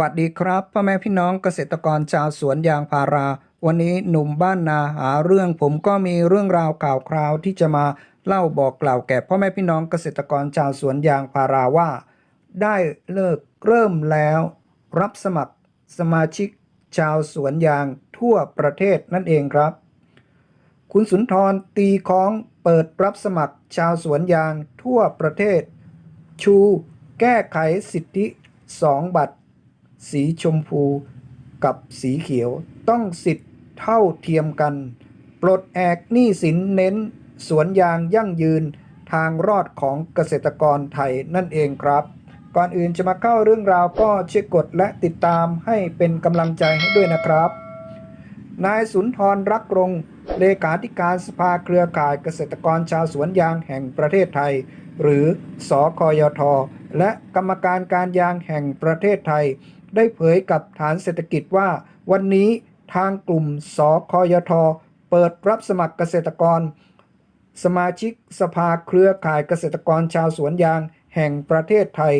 วัสดีครับพ่อแม่พี่น้องเกษตรกรชาวสวนยางพารา วันนี้หนุ่มบ้านนาหาเรื่องผมก็มีเรื่องราวข่าวคราวที่จะมาเล่าบอกกล่าวแก่พ่อแม่พี่น้องเกษตรกรชาวสวนยางพาราว่า ได้เลิกเริ่มแล้ว รับสมัครสมาชิกชาวสวนยางทั่วประเทศนั่นเองครับ คุณสุนทรตีค้องเปิดรับสมัครชาวสวนยางทั่วประเทศ ชู แก้ไขสิทธิ 2 บัตร สีชมพูกับสีเขียวต้องสิทธิ์เท่าเทียมกัน ปลดแอกหนี้สินเน้น สวนยางยั่งยืนทางรอดของเกษตรกรไทยนั่นเองครับ ก่อนอื่นจะมาเข้าเรื่องราวก็ช่วยกดและติดตามให้เป็นกำลังใจให้ด้วยนะครับ นายสุนทรรักรงเลขาธิการสภาเครือข่ายเกษตรกรชาวสวนยางแห่งประเทศไทย หรือสอกยท และกรรมการการยางแห่งประเทศไทย ได้เผยกับฐานเศรษฐกิจว่า วันนี้ทางกลุ่มสคยท เปิดรับสมัครเกษตรกร สมาชิกสภาเครือข่ายเกษตรกรชาวสวนยางแห่งประเทศไทย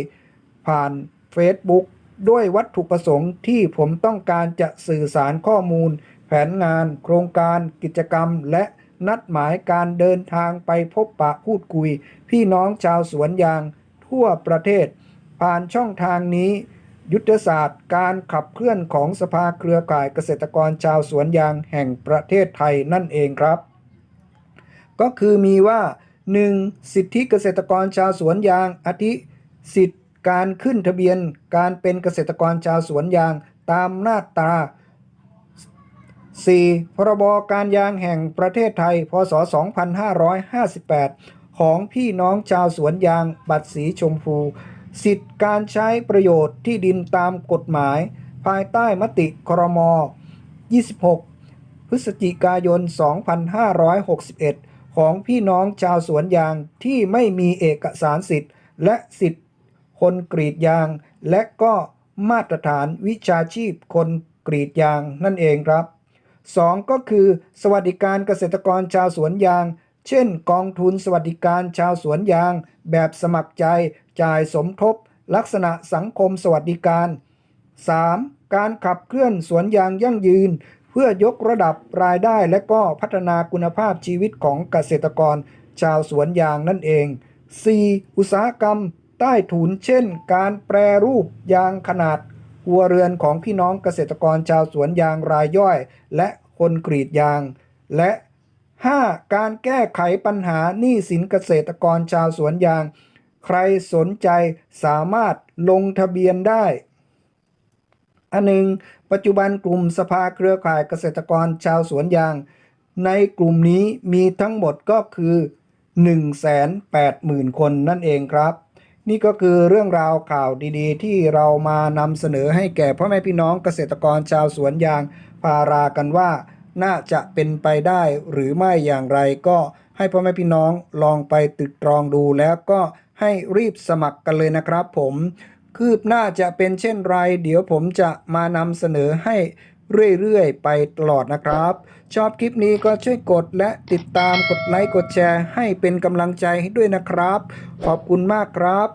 ผ่าน Facebook ด้วยวัตถุประสงค์ที่ผมต้องการจะสื่อสารข้อมูล แผนงาน โครงการ กิจกรรม และนัดหมายการเดินทางไปพบปะพูดคุย พี่น้องชาวสวนยางทั่วประเทศ ผ่านช่องทางนี้ ยุทธศาสตร์การขับเคลื่อนของสภาเครือข่ายเกษตรกรชาวสวนยางแห่งประเทศไทยนั่นเองครับ ก็คือมีว่า 1. สิทธิเกษตรกรชาวสวนยางอาทิสิทธิการขึ้นทะเบียนการเป็นเกษตรกรชาวสวนยางตามหน้าตรา 4. พรบการยางแห่งประเทศไทย พศ 2558 ของพี่น้องชาวสวนยางบัตรสีชมพู สิทธิการใช้ประโยชน์ที่ดินตามกฎหมาย ภายใต้มติครม 26 พฤศจิกายน 2561 ของพี่น้องชาวสวนยางที่ไม่มีเอกสารสิทธิ์ และสิทธิ์คนกรีดยาง และก็มาตรฐานวิชาชีพคนกรีดยางนั่นเองครับ 2. ก็คือ สวัสดิการเกษตรกรชาวสวนยาง เช่น กองทุนสวัสดิการชาวสวนยาง แบบสมัครใจ จ่ายสมทบ ลักษณะสังคมสวัสดิการ 3. การขับเคลื่อนสวนยางยั่งยืน เพื่อยกระดับรายได้และก็พัฒนาคุณภาพชีวิตของเกษตรกร ชาวสวนยางนั่นเอง 4. อุตสาหกรรมใต้ถุนเช่น การแปรรูปยางขนาดครัวเรือนของพี่น้องเกษตรกรชาวสวนยางรายย่อย และคนกรีดยาง และ 5. การแก้ไขปัญหาหนี้สินเกษตรกรชาวสวนยาง ใครสนใจสามารถลงทะเบียนได้ อันหนึ่งปัจจุบันกลุ่มสภาเครือข่ายเกษตรกรชาวสวนยาง ในกลุ่มนี้มีทั้งหมดก็คือ 180,000 คนนั่นเองครับ นี่ก็คือเรื่องราวข่าวดีๆ ที่เรามานำเสนอให้แก่พ่อแม่พี่น้องเกษตรกรชาวสวนยางพารากันว่า น่าจะเป็นไปได้หรือไม่อย่างไรก็ให้พ่อแม่พี่น้องลองไปตึกตรองดูแล้วก็ให้รีบสมัครกันเลยนะครับผม คืบหน้าจะเป็นเช่นไร เดี๋ยวผมจะมานำเสนอให้เรื่อยๆ ไปตลอดนะครับ ชอบคลิปนี้ก็ช่วยกดและติดตามกดไลค์กดแชร์ ให้เป็นกำลังใจให้ด้วยนะครับ ขอบคุณมากครับ